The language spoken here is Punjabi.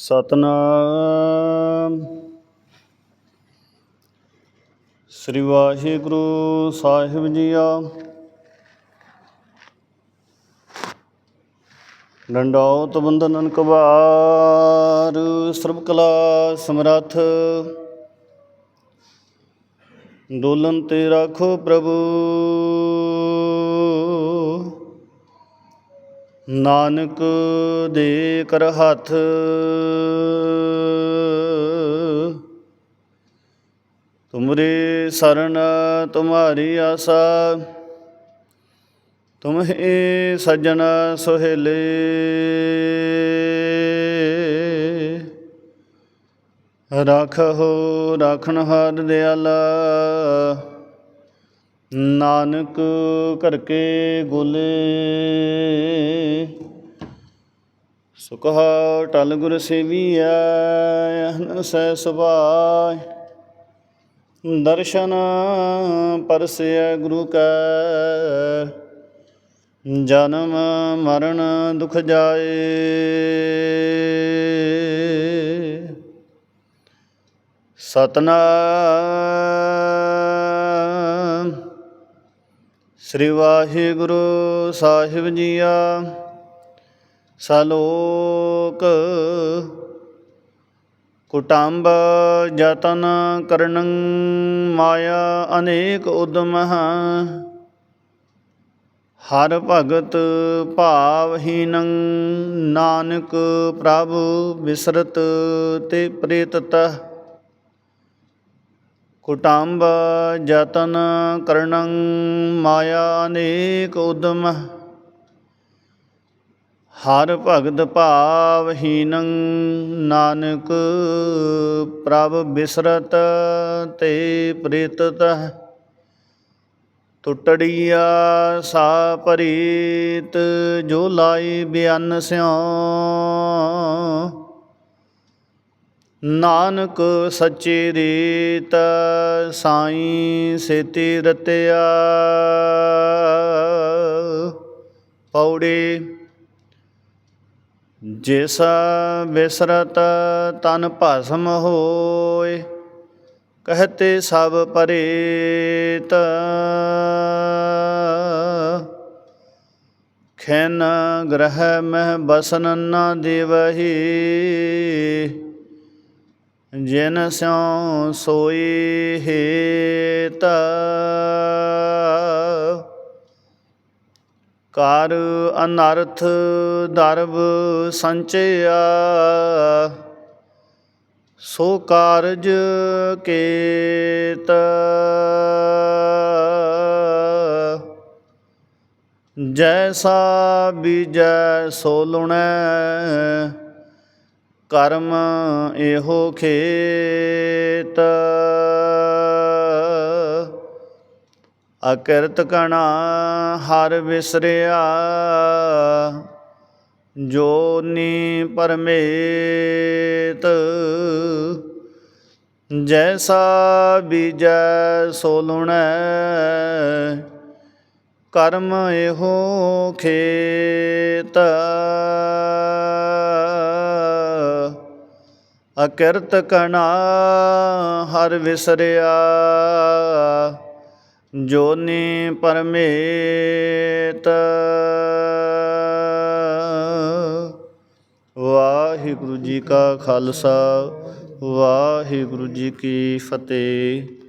ਸਤਨਾਮ। ਸ੍ਰੀ ਵਾਹਿਗੁਰੂ ਸਾਹਿਬ ਜੀਆ ਡੰਡਾਉਤ ਬੰਦਨਨ ਕਬਾਰ ਸਰਬ ਕਲਾ ਸਮਰੱਥ। ਡੋਲਨ ਤੇ ਰਾਖੋ ਪ੍ਰਭੂ। ਨਾਨਕ ਦੇ ਕਰ ਹੱਥ ਤੁਮਰੇ ਸਰਨ ਤੁਮਾਰੀ ਆਸਾ। ਤੁਮਹੇ ਸਜਣ ਸੁਹੇਲੇ। ਰਾਖੋ ਰਾਖਣ ਹਾਰ ਦਿਆਲਾ। ਨਾਨਕ ਕਰਕੇ ਗੋਲੇ। ਸੁਖਾ ਟਲ ਗੁਰ ਸੇਵੀਐ ਅਹਨਸੈ ਸੁਭਾਇ ਦਰਸ਼ਨ ਪਰਸੈ ਗੁਰੂ ਕੈ। ਜਨਮ ਮਰਨ ਦੁਖ ਜਾਏ। ਸਤਨਾਮ ਸ੍ਰੀ ਵਾਹਿਗੁਰੂ ਸਾਹਿਬ ਜੀਆ, ਸਲੋਕ ਕੁਟੰਬ ਜਤਨ ਕਰਨੰ ਮਾਇਆ ਅਨੇਕ ਉਦਮਹ। ਹਰ ਭਗਤ ਭਾਵਹੀਨੰ ਨਾਨਕ ਪ੍ਰਭ ਵਿਸਰਤ ਤੇ ਪ੍ਰੇਤਤ ਕੁਟੰਬ ਜਤਨ ਕਰਨੰ ਮਾਇਆ ਅਨੇਕ ਉਦਮ। ਹਰ ਭਗਤ ਭਾਵਹੀਨੰ ਨਾਨਕ, ਪ੍ਰਭ ਬਿਸਰਤ ਤੇ ਪ੍ਰੇਤਤ। ਟੁੱਟੜੀਆ ਸਾ ਪਰੀਤ, ਜੋ ਲਾਈ ਬਿਆਨ ਸਿਉ। ਨਾਨਕ ਸੱਚੇ ਰੀਤ ਸਾਈ ਸੇਤੀ ਰਤਿਆ। ਪੌੜੀ, ਜਿਸ ਵਿਸਰਤ ਤਨ ਭਸਮ ਹੋਏ, ਕਹਤੇ ਸਭ ਪਰੇਤ। ਖੈਨ ਗ੍ਰਹਿ ਮਹਿ ਬਸਨ ਨਾ ਦੇਵਹੀ ਜਿਨ ਸਿਉ ਸੋਈ ਹੇਤ ਕਰ ਅਨਰਥ ਦਰਬ ਸੰਚਿਆ ਸੋ ਕਾਰਜ ਕੇਤ। ਜੈਸਾ ਬੀਜੈ ਸੋ ਕਰਮ ਇਹੋ ਖੇਤ। ਅਕਿਰਤ ਕਣਾ ਹਰ ਵਿਸਰਿਆ, ਜੋ ਨੀ ਪਰਮੇਤ। ਜੈਸਾ ਬੀਜੈ ਸੋ ਕਰਮ ਇਹੋ ਖੇਤ। ਅਕਿਰਤ ਕਣਾ ਹਰ ਵਿਸਰਿਆ। ਜੋਨੀ ਪਰਮੇਤ। ਵਾਹਿਗੁਰੂ ਜੀ ਕਾ ਖਾਲਸਾ ਵਾਹਿਗੁਰੂ ਜੀ ਕੀ ਫਤਿਹ।